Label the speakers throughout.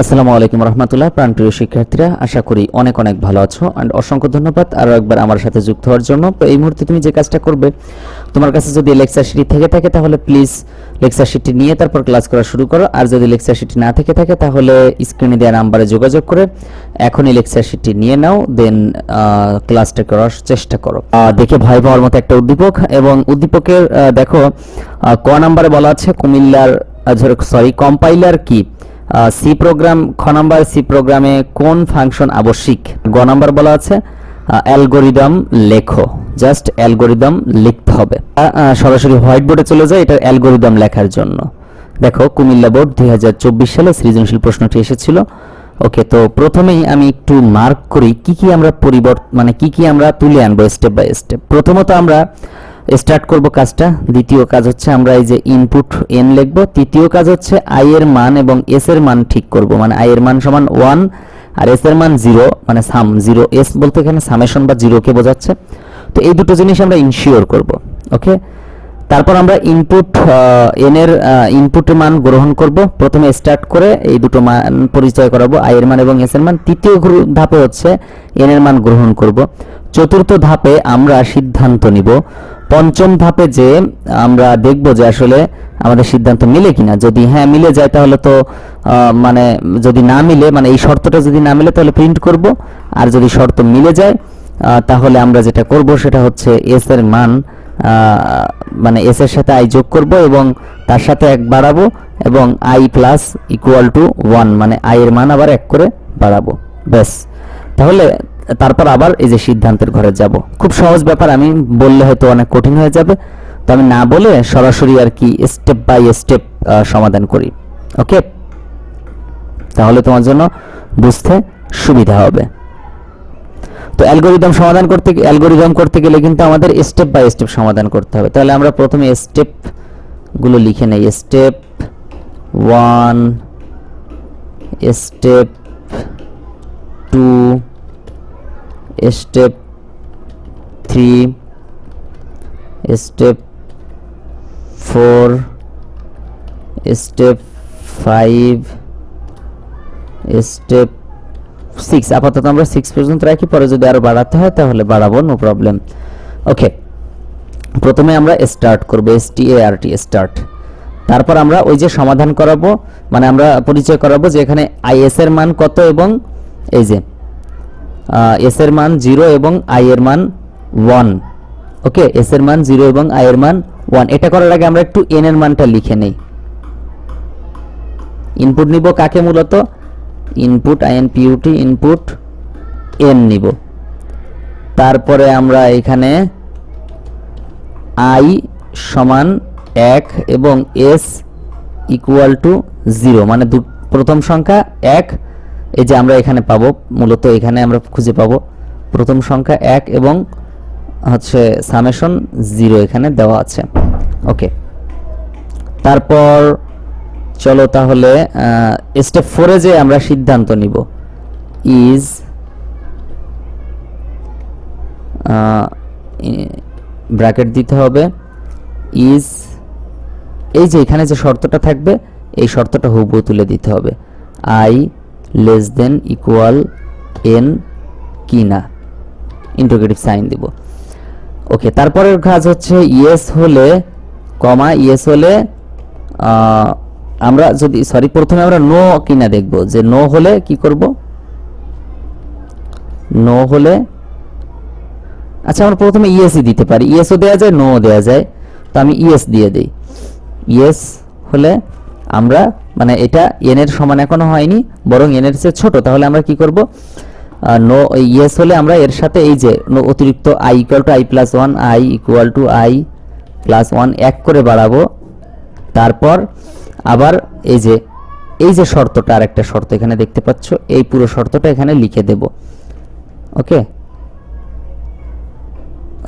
Speaker 1: আসসালামু আলাইকুম রহমতুল্লাহ, প্রাণপ্রিয় শিক্ষার্থীরা, আশা করি অনেক অনেক ভালো আছো অ্যান্ড অসংখ্য ধন্যবাদ। আরও একবার আমার সাথে যুক্ত হওয়ার জন্য। তো এই মুহূর্তে তুমি যে কাজটা করবে, তোমার কাছে যদি লেকচার শিট থেকে থাকে তাহলে প্লিজ লেকচার শিটটি নিয়ে তারপর ক্লাস করা শুরু করো। আর যদি লেকচার শিটটি না থেকে থাকে তাহলে স্ক্রিনে দেওয়া নাম্বারে যোগাযোগ করে এখনই লেকচার শিটটি নিয়ে নাও দেন ক্লাসটা করার চেষ্টা করো। দেখে ভয় পাওয়ার মতো একটা উদ্দীপক এবং উদ্দীপকের দেখো ক নাম্বারে বলা আছে, কুমিল্লার সরি কম্পাইলার কি? সি প্রোগ্রাম খ নাম্বার সি প্রোগ্রামে কোন ফাংশন আবশ্যিক? গ নাম্বার বলা আছে অ্যালগোরিদম লেখো। জাস্ট অ্যালগোরিদম লিখতে হবে। সরাসরি হোয়াইট বোর্ডে চলে যায় এটার অ্যালগোরিদম লেখার জন্য। দেখো, কুমিল্লা বোর্ড দুই হাজার চব্বিশ সালে সৃজনশীল প্রশ্নটি এসেছিল। ওকে তো প্রথমেই আমি একটু মার্ক করি, কি কি আমরা পরিবর্তন মানে কি কি আমরা তুলে আনব স্টেপ বাই স্টেপ প্রথমত আমরা স্টার্ট করব কাজটা। দ্বিতীয় কাজ হচ্ছে আমরা এই যে ইনপুট এন লিখব। তৃতীয় কাজ হচ্ছে আই এর মান এবং এস এর মান ঠিক করব। মানে আই এর মান সমান ওয়ান আর এস এর মান জিরো মানে সাম জিরো এস বলতে এখানে সামেশন বা জিরোকে বোঝাচ্ছে। তো এই দুটো জিনিস আমরা ইনশিওর করব ওকে তারপর আমরা ইনপুট এন এর ইনপুট মান গ্রহণ করব। প্রথমে স্টার্ট করে এই দুটো মান পরিচয় করাবো আই এর মান এবং এস এর মান। তৃতীয় ধাপে হচ্ছে এন এর মান গ্রহণ করব। চতুর্থ ধাপে আমরা সিদ্ধান্ত নিব পঞ্চম ধাপে যে আমরা দেখব যে আসলে আমাদের সিদ্ধান্ত মিলে কিনা। যদি হ্যাঁ মিলে যায় তাহলে তো মানে যদি না মিলে মানে এই শর্তটা যদি না মিলে তাহলে প্রিন্ট করব। আর যদি শর্ত মিলে যায় তাহলে আমরা যেটা করব সেটা হচ্ছে এস এর মান মানে এস এর সাথে আই যোগ করব এবং তার সাথে এক বাড়াবো এবং i plus equal to one মানে আই এর মান আবার এক করে বাড়াবো। ব্যাস। তাহলে তারপর আবার এই যে সিদ্ধান্তের ঘরে যাব। খুব সহজ ব্যাপার, আমি বললে হয়তো অনেক কঠিন হয়ে যাবে। তো আমি না বলে সরাসরি আর কি স্টেপ বাই স্টেপ সমাধান করি। ওকে তাহলে তোমার জন্য বুঝতে সুবিধা হবে। তো অ্যালগোরিদম সমাধান করতে অ্যালগোরিদম করতে গেলে কিন্তু আমাদের স্টেপ বাই স্টেপ সমাধান করতে হবে। তাহলে আমরা প্রথমে স্টেপগুলো লিখে নেই। Step one step two step three step four step five step six আপাতত আমরা সিক্স পর্যন্ত রাখি, পরে যদি আরও বাড়াতে হয় তাহলে বাড়াবো নো প্রবলেম ওকে প্রথমে আমরা স্টার্ট করব এস টি এ আর টি স্টার্ট তারপর আমরা ওই যে সমাধান করাবো মানে আমরা পরিচয় করাবো যে এখানে আইএস এর মান কত এবং এই যে এস এর মান জিরো এবং আই এর মান ওয়ান ওকে এস এর মান জিরো এবং আই এর মান ওয়ান এটা করার আগে আমরা একটু এন এর মানটা লিখে নেই। ইনপুট নিব কাকে মূলত? Input IN PUT input n নিব। তারপরে আমরা এখানে আই সমান এক এবং এস ইকুয়াল টু জিরো মানে প্রথম সংখ্যা এক এই যে আমরা এখানে পাবো, মূলত এখানে আমরা খুঁজে পাবো। প্রথম সংখ্যা এক এবং হচ্ছে সামেশন জিরো এখানে দেওয়া আছে। ওকে তারপর চলো তাহলে স্টেপ ফোরে যে আমরা সিদ্ধান্ত নিব ইজ ব্র্যাকেট দিতে হবে ইজ এই যে এখানে যে শর্তটা থাকবে, এই শর্তটা হুবহু তুলে দিতে হবে। I less than equal n কি না ইন্টিগ্রেটিভ সাইন দিব। ওকে তারপরের কাজ হচ্ছে ইয়েস হলে কমা ইয়েস হলে আমরা যদি সরি প্রথমে আমরা নো কিনা দেখব। যে নো হলে কি করব? নো হলে আচ্ছা আমরা প্রথমে ইএসই দিতে পারি। ইএসও দেওয়া যায় নো দেওয়া যায়। তো আমি ইএস দিয়ে দিই। ইয়েস হলে আমরা মানে এটা এন এর সমান এখনও হয়নি, বরং এন এর চেয়ে ছোট। তাহলে আমরা কি করব? নো ইয়েস হলে আমরা এর সাথে এই যে অতিরিক্ত i equal to i plus one i equal to i plus one এক করে বাড়াবো। তারপর আবার এই যে এই যে শর্তটা আর একটা শর্ত এখানে দেখতে পাচ্ছ, এই পুরো শর্তটা এখানে লিখে দেব। ওকে?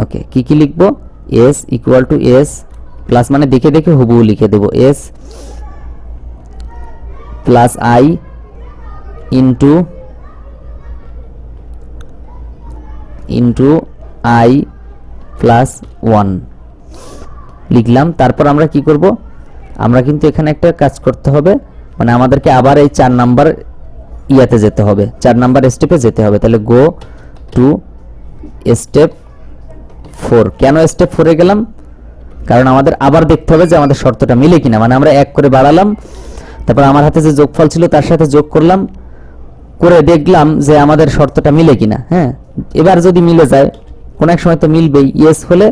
Speaker 1: ওকে, কি কি লিখব? S equal to s plus মানে দেখে দেখে হুবহু লিখে দেব। S plus i into into i plus one লিখলাম, তারপর আমরা কি করব? আমরা কিন্তু এখানে একটা কাজ করতে হবে। মানে আমাদেরকে আবার এই চার নাম্বার ইয়াতে যেতে হবে। চার নাম্বার স্টেপে যেতে হবে। তাহলে গো টু স্টেপ ফোর কেন স্টেপ ফোরে গেলাম? কারণ আমাদের আবার দেখতে হবে যে আমাদের শর্তটা মিলে কিনা। মানে আমরা এক করে বাড়ালাম। তারপর আমার হাতে যে যোগফল ছিল তার সাথে যোগ করলাম, করে দেখলাম যে আমাদের শর্তটা মিলে কিনা হ্যাঁ? এবার যদি মিলে যায়, কোন এক সময় তো মিলবেই ইয়েস হলে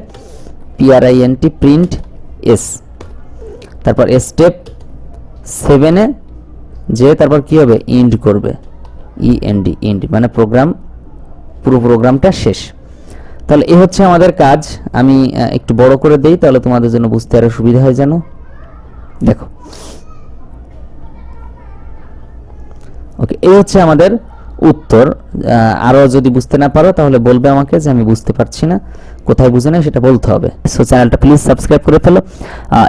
Speaker 1: P R I N T print S তারপর স্টেপ সেভেনে যে তারপর কি হবে? ইন্ড করবে ইএনডি ইন্ড মানে প্রোগ্রাম পুরো প্রোগ্রামটা শেষ। তাহলে এ হচ্ছে আমাদের কাজ, আমি একটু বড় করে দেই, তাহলে তোমাদের জন্য বুঝতে আরও সুবিধা হয় যেন। দেখো ওকে এই হচ্ছে আমাদের উত্তর। আহ, আরও যদি বুঝতে না পারো তাহলে বলবে আমাকে যে আমি বুঝতে পারছি না। কোথায় বুঝে না সেটা বলতে হবে। সো চ্যানেলটা প্লিজ সাবস্ক্রাইব করে ফেলো।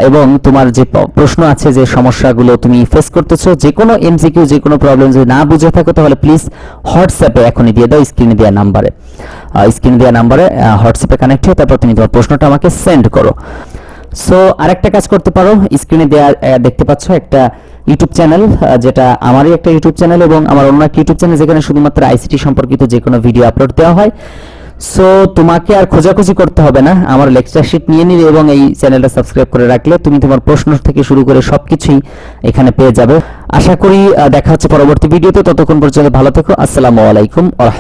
Speaker 1: এবং তোমার যে প্রশ্ন আছে যে সমস্যাগুলো তুমি ফেস করতেছো যে কোনো এমসিকিউ যে কোনো প্রবলেম যদি না বুঝে থাকো তাহলে প্লিজ হোয়াটসঅ্যাপে এখনই দিয়ে দাও স্ক্রিনে দেওয়া নাম্বারে স্ক্রিনে দেওয়া নাম্বারে হোয়াটসঅ্যাপে কানেক্ট হয়ে তারপর তুমি তোমার প্রশ্নটা আমাকে সেন্ড করো। সো আরেকটা কাজ করতে পারো স্ক্রিনে আহ, দেখতে পাচ্ছ একটা ইউটিউব চ্যানেল যেটা আমারই একটা ইউটিউব চ্যানেল এবং আমার অন্য একটা ইউটিউব চ্যানেল যেখানে শুধুমাত্র আইসিটি সম্পর্কিত যে কোনো ভিডিও আপলোড দেওয়া হয়। সো তোমাকে আর খোঁজাখুঁজি করতে হবে না। আমার লেকচার শিট নিয়ে নিলে এবং এই চ্যানেলটা সাবস্ক্রাইব করে রাখলে তুমি তোমার প্রশ্ন থেকে শুরু করে সবকিছুই এখানে পেয়ে যাবে। আশা করি দেখা হচ্ছে পরবর্তী ভিডিওতে ততক্ষণ পর্যন্ত ভালো থেকো। আসসালামু আলাইকুম আহ